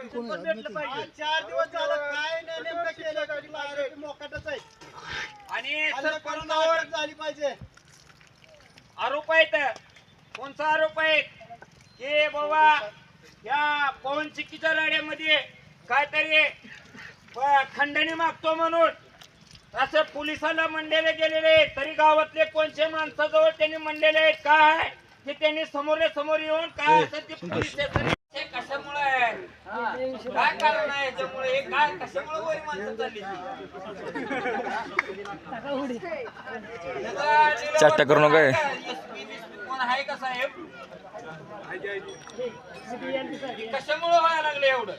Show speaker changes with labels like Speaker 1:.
Speaker 1: चार दिवस झालं काय नाही नेमकं केलं मोकाटच आहे.
Speaker 2: आणि
Speaker 1: कारवाई झाली पाहिजे.
Speaker 2: आरोप आहेत. कोणचा आरोप आहे की बाबा या पवन चिक्कीच्या लढ्यामध्ये काहीतरी ब- खंडणी मागतो म्हणून. असं पोलिसाला मंडलेले गेलेले आहेत. तरी गावातले कोणचे माणसाजवळ त्यांनी मंडलेले आहेत? काय की त्यांनी समोर समोर येऊन काय असं ते पोलीस स्टेशन हे कशामुळे आहे काय कारण आहे याच्यामुळे? हे काय? कशामुळे वरी माणसं चालली
Speaker 3: चर्चा करू नका. हे.
Speaker 2: कोण आहे का साहेब कशामुळे व्हायला लागले एवढं?